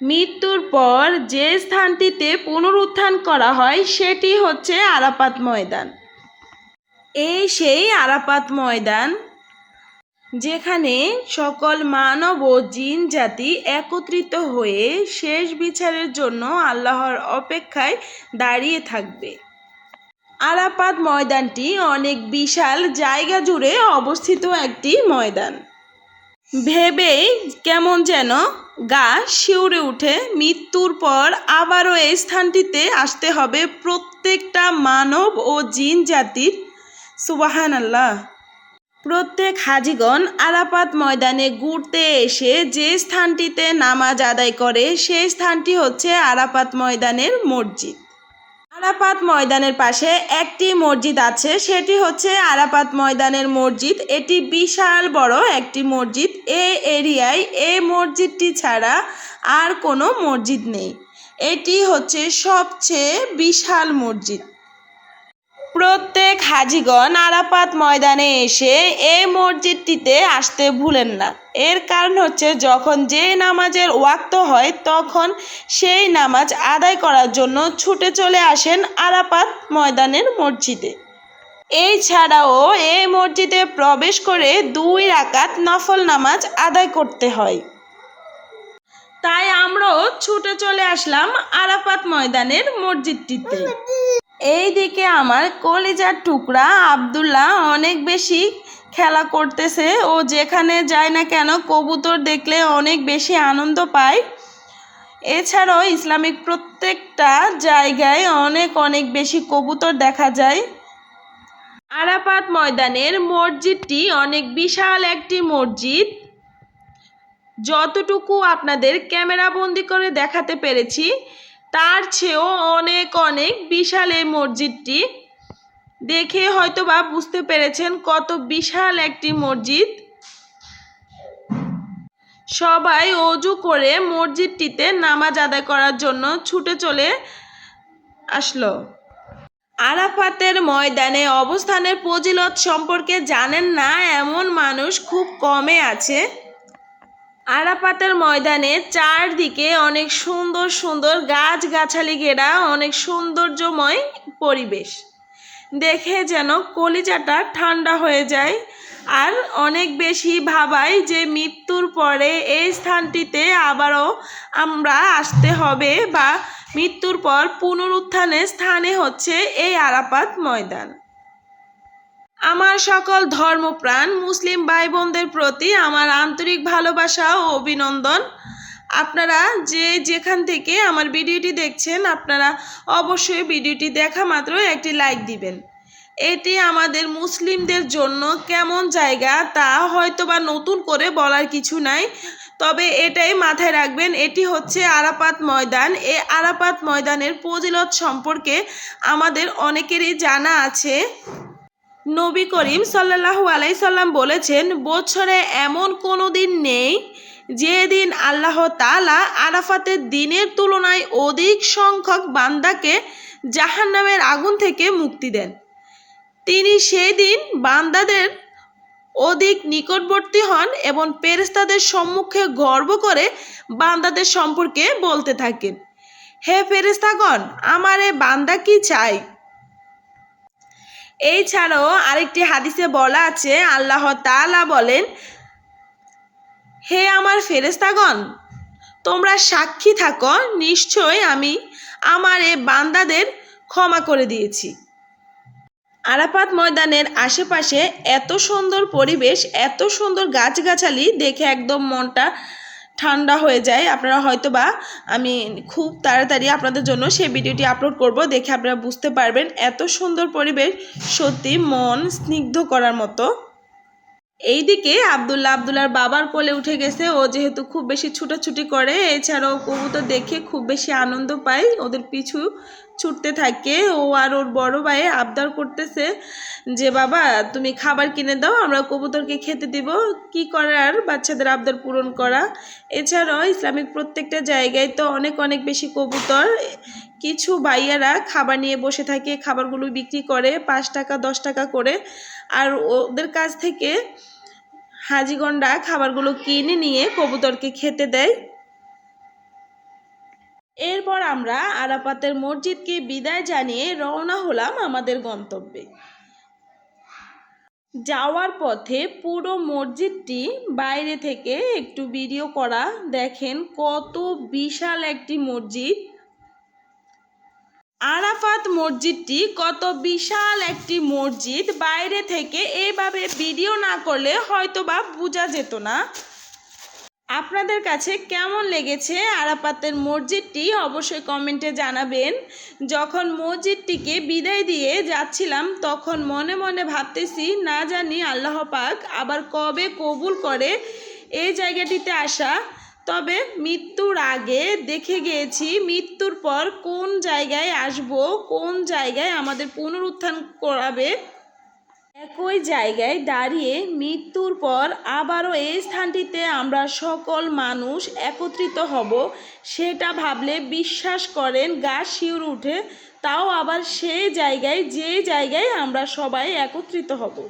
মৃত্যুর পর যে স্থানটিতে পুনরুত্থান করা হয়, সেটি হচ্ছে আরাপাত ময়দান। এই সেই আরাপাত ময়দান, যেখানে সকল মানব ও জিন জাতি একত্রিত হয়ে শেষ বিচারের জন্য আল্লাহর অপেক্ষায় দাঁড়িয়ে থাকবে। আরাপাত ময়দানটি অনেক বিশাল জায়গা জুড়ে অবস্থিত একটি ময়দান। ভেবেই কেমন যেন গা শিউরে উঠে মৃত্যুর পর আবারও এই স্থানটিতে আসতে হবে প্রত্যেকটা মানব ও জিন জাতির। সুবাহান আল্লাহ প্রত্যেক হাজিগণ আরাপাত ময়দানে ঘুরতে এসে যে স্থানটিতে নামাজ আদায় করে, সেই স্থানটি হচ্ছে আরাপাত ময়দানের মসজিদ। আরাপাত ময়দানের পাশে একটি মসজিদ আছে। সেটি হচ্ছে আরাপাত ময়দানের মসজিদ। এটি বিশাল বড় একটি মসজিদ। এ এরিয়ায় এ মসজিদটি ছাড়া আর কোনো মসজিদ নেই। এটি হচ্ছে সবচেয়ে বিশাল মসজিদ। প্রত্যেক হাজিগণ আরাপাত ময়দানে এসে এই মসজিদটিতে আসতে ভুলেন না। এর কারণ হচ্ছে যখন যে নামাজের ওয়াক্ত হয়, তখন সেই নামাজ আদায় করার জন্য ছুটে চলে আসেন আরাপাত ময়দানের মসজিদে। এই ছাড়াও এই মসজিদে প্রবেশ করে দুই রাকাত নফল নামাজ আদায় করতে হয়। তাই আমরাও ছুটে চলে আসলাম আরাপাত ময়দানের মসজিদটিতে। এই দিকে আমার কলিজার টুকরা আবদুল্লাহ অনেক বেশি খেলা করতেছে ও যেখানে যায় না কেন কবুতর দেখলে অনেক বেশি আনন্দ পায়। এছাড়াও ইসলামিক প্রত্যেকটা জায়গায় অনেক অনেক বেশি কবুতর দেখা যায়। আরাপাত ময়দানের মসজিদটি অনেক বিশাল একটি মসজিদ। যতটুকু আপনাদের ক্যামেরা বন্দি করে দেখাতে পেরেছি তার চেয়েও অনেক অনেক বিশাল এই মসজিদটি। দেখে হয়তো বা বুঝতে পেরেছেন কত বিশাল একটি মসজিদ। সবাই অজু করে মসজিদটিতে নামাজ আদায় করার জন্য ছুটে চলে আসলো। আরাফাতের ময়দানে অবস্থানের ফজিলত সম্পর্কে জানেন না, এমন মানুষ খুব কমে আছে। আরাফাতের ময়দানে চারদিকে অনেক সুন্দর সুন্দর গাছগাছালি ঘেরা, অনেক সৌন্দর্যময় পরিবেশ। দেখে যেন কলিজাটা ঠান্ডা হয়ে যায়। আর অনেক বেশি ভাবাই যে মৃত্যুর পরে এই স্থানটিতে আবারও আমরা আসতে হবে বা মৃত্যুর পর পুনরুত্থানের স্থানে হচ্ছে এই আরাপাত ময়দান। আমার সকল ধর্মপ্রাণ মুসলিম ভাই বোনদের প্রতি আমার আন্তরিক ভালোবাসা ও অভিনন্দন। আপনারা যে যেখান থেকে আমার ভিডিওটি দেখছেন, আপনারা অবশ্যই ভিডিওটি দেখা মাত্র একটি লাইক দিবেন। এটি আমাদের মুসলিমদের জন্য কেমন জায়গা তা হয়তো বা নতুন করে বলার কিছু নাই, তবে এটাই মাথায় রাখবেন, এটি হচ্ছে আরাপাত ময়দান। এই আরাপাত ময়দানের ফজিলত সম্পর্কে আমাদের অনেকেরই জানা আছে। নবী করিম সাল্লাহু আলাইসাল্লাম বলেছেন, বছরে এমন কোনো দিন নেই যে দিন আল্লাহ তালা আরাফাতের দিনের তুলনায় অধিক সংখ্যক বান্দাকে জাহান্নামের আগুন থেকে মুক্তি দেন। তিনি সেই দিন বান্দাদের অধিক নিকটবর্তী হন এবং পেরেস্তাদের সম্মুখে গর্ব করে বান্দাদের সম্পর্কে বলতে থাকেন। হে ফেরেস্তাগণ আমার এ বান্দা কি চাই? এই ছাড়াও আরেকটি হাদিসে বলা আছে, আল্লাহ তাআলা বলেন, হে আমার ফেরেস্তাগণ তোমরা সাক্ষী থাকো নিশ্চয় আমি আমার এ বান্দাদের ক্ষমা করে দিয়েছি। আরাফাত ময়দানের আশেপাশে এত সুন্দর পরিবেশ, এত সুন্দর গাছগাছালি দেখে একদম মনটা ঠান্ডা হয়ে যায়, আপনারা হয়তো বা আমি খুব তাড়াতাড়ি আপনাদের জন্য সেই ভিডিওটি আপলোড করব, দেখে আপনারা বুঝতে পারবেন এত সুন্দর পরিবেশ, সত্যি মন স্নিগ্ধ করার মতো। এইদিকে আবদুল্লা আবদুল্লার বাবার কোলে উঠে গেছে, ও যেহেতু খুব বেশি ছুটাছুটি করে, এছাড়াও কবুতর দেখে খুব বেশি আনন্দ পায়, ওদের পিছু ছুটতে থাকে। ও আর ওর বড় ভাই আবদার করতেছে যে, বাবা, তুমি খাবার কিনে দাও, আমরা কবুতরকে খেতে দিব। কি করার বাচ্চাদের আবদার পূরণ করা? এছাড়াও ইসলামিক প্রত্যেকটা জায়গায় তো অনেক অনেক বেশি কবুতর। কিছু ভাইয়ারা খাবার নিয়ে বসে থাকে, খাবারগুলো বিক্রি করে, পাঁচ টাকা, দশ টাকা করে। আর ওদের কাছ থেকে হাজিগন্ডা খাবারগুলো কিনে নিয়ে কবুতরকে খেতে দেয়। এরপর আমরা আরাপাতের মসজিদকে বিদায় জানিয়ে রওনা হলাম আমাদের গন্তব্যে। যাওয়ার পথে পুরো মসজিদটি বাইরে থেকে একটু ভিডিও করা। দেখেন কত বিশাল একটি মসজিদ। আরাফাত মসজিদটি কত বিশাল একটি মসজিদ। বাইরে থেকে এইভাবে ভিডিও না করলে হয়তো বা বোঝা যেত না। আপনাদের কাছে কেমন লেগেছে আরাপাতের মসজিদটি অবশ্যই কমেন্টে জানাবেন। যখন মসজিদটিকে বিদায় দিয়ে যাচ্ছিলাম, তখন মনে মনে ভাবতেছি, না জানি আল্লাহ পাক আবার কবে কবুল করে এই জায়গাটিতে আসা। তবে মৃত্যুর আগে দেখে গিয়েছি, মৃত্যুর পর কোন জায়গায় আসব, কোন জায়গায় আমাদের পুনরুত্থান করাবে একই জায়গায় দাঁড়িয়ে মৃত্যুর পর আবারও এই স্থানটিতে আমরা সকল মানুষ একত্রিত হব, সেটা ভাবলে বিশ্বাস করেন গা শিউর উঠে, তাও আবার সেই জায়গায়, যে জায়গায় আমরা সবাই একত্রিত হব।